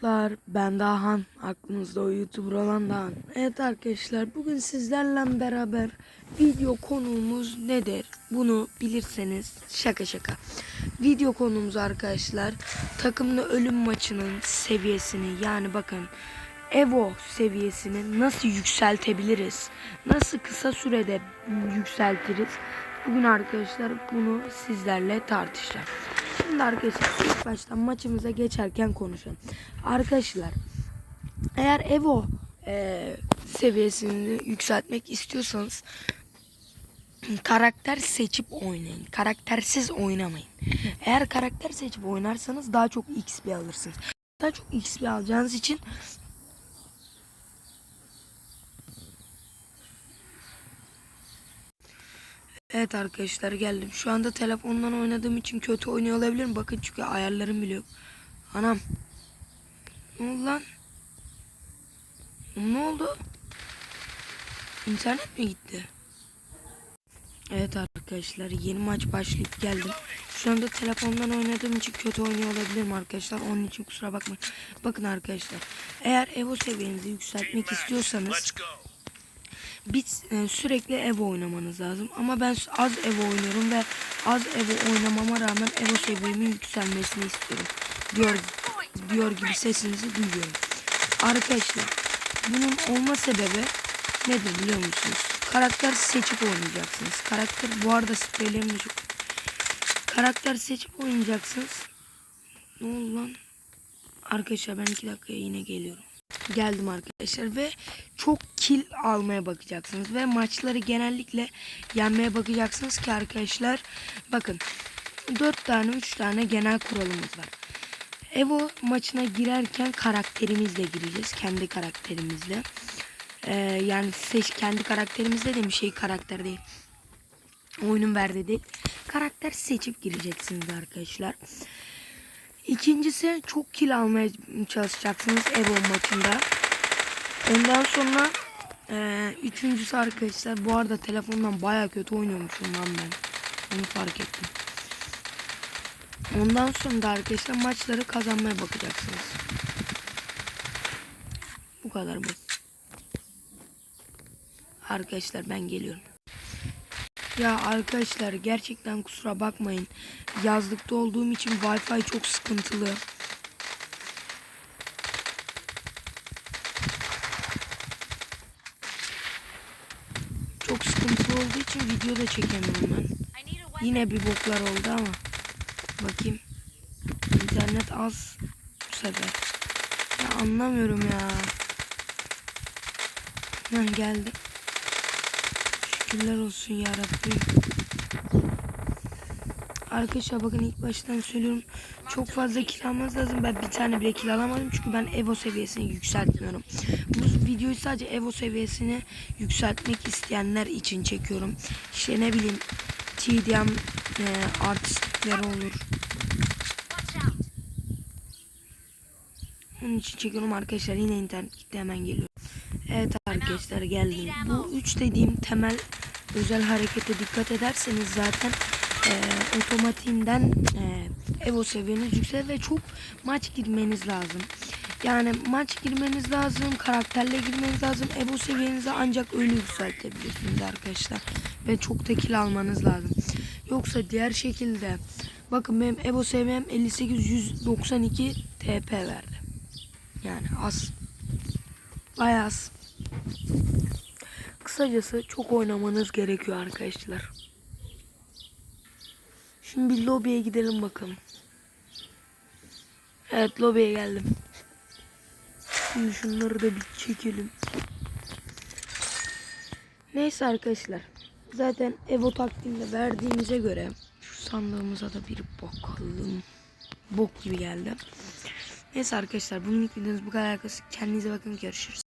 dostlar ben Dahan aklınızda o youtuber olan Dahan Evet arkadaşlar bugün sizlerle beraber video konuğumuz nedir? Bunu bilirseniz şaka şaka. Video konumuz arkadaşlar takımlı ölüm maçının seviyesini yani bakın Evo seviyesini nasıl yükseltebiliriz? Nasıl kısa sürede yükseltiriz? Bugün arkadaşlar bunu sizlerle tartışacağım Şimdi arkadaşlar ilk baştan maçımıza geçerken konuşalım. Arkadaşlar eğer Evo e, seviyesini yükseltmek istiyorsanız karakter seçip oynayın. Karaktersiz oynamayın. Eğer karakter seçip oynarsanız daha çok XP alırsınız. Daha çok XP alacağınız için Evet arkadaşlar geldim. Şu anda telefondan oynadığım için kötü oynuyor olabilirim. Bakın çünkü ayarlarım bile yok. Anam. Ne oldu lan? Ne oldu? İnternet mi gitti? Evet arkadaşlar yeni maç başlayıp geldim. Şu anda telefondan oynadığım için kötü oynuyor olabilirim arkadaşlar. Onun için kusura bakmayın. Bakın arkadaşlar. Eğer Evo seviyenizi yükseltmek istiyorsanız Biz e, sürekli Evo oynamanız lazım. Ama ben az Evo oynuyorum ve az Evo oynamama rağmen Evo seviyemin yükselmesini istiyorum. Diyor diyor gibi sesinizi duyuyorum. Arkadaşlar bunun olma sebebi nedir biliyor musunuz? Karakter seçip oynayacaksınız. Karakter bu arada spreylerim çok. Karakter seçip oynayacaksınız. Ne oldu lan? Arkadaşlar ben iki dakikaya yine geliyorum. Geldim arkadaşlar ve çok kill almaya bakacaksınız ve maçları genellikle yenmeye bakacaksınız ki arkadaşlar bakın 4 tane 3 tane genel kuralımız var. Evo maçına girerken karakterimizle gireceğiz. Kendi karakterimizle. Ee, yani seç kendi karakterimizle de bir şey karakter değil. Oyunun verdiği değil. Karakter seçip gireceksiniz arkadaşlar. İkincisi çok kill almaya çalışacaksınız Evo maçında. Ondan sonra eee, üçüncüsü arkadaşlar bu arada telefondan baya kötü oynuyormuşum lan ben. Onu fark ettim. Ondan sonra da arkadaşlar maçları kazanmaya bakacaksınız. Bu kadar basit. Arkadaşlar ben geliyorum. Ya arkadaşlar gerçekten kusura bakmayın. Yazlıkta olduğum için Wi-Fi çok sıkıntılı. Çok sıkıntılı olduğu için video da çekemiyorum ben. Yine bir boklar oldu ama. Bakayım. İnternet az bu sefer. Ya anlamıyorum ya. Heh, geldi. Şükürler olsun ya Rabbim. Arkadaşlar bakın ilk baştan söylüyorum. Çok fazla kill almanız lazım. Ben bir tane bile kill alamadım. Çünkü ben Evo seviyesini yükseltmiyorum. Bu videoyu sadece Evo seviyesini yükseltmek isteyenler için çekiyorum. İşte ne bileyim TDM e, artistler olur. Onun için çekiyorum arkadaşlar. Yine internet gitti hemen geliyor. Evet arkadaşlar geldim. Bu üç dediğim temel özel harekete dikkat ederseniz zaten e, otomatiğinden e, Evo seviyeniz yüksek ve çok maç girmeniz lazım. Yani maç girmeniz lazım, karakterle girmeniz lazım. Evo seviyenizi ancak öyle yükseltebilirsiniz arkadaşlar. Ve çok tekil almanız lazım. Yoksa diğer şekilde bakın benim Evo seviyem 58 192 TP verdi. Yani az. Bayağı az. Kısacası çok oynamanız gerekiyor arkadaşlar. Şimdi bir lobiye gidelim bakalım. Evet lobiye geldim. Şimdi şunları da bir çekelim. Neyse arkadaşlar. Zaten Evo taktiğinde verdiğimize göre şu sandığımıza da bir bakalım. Bok gibi geldi. Neyse arkadaşlar bugünlük videomuz bu kadar. Kendinize bakın görüşürüz.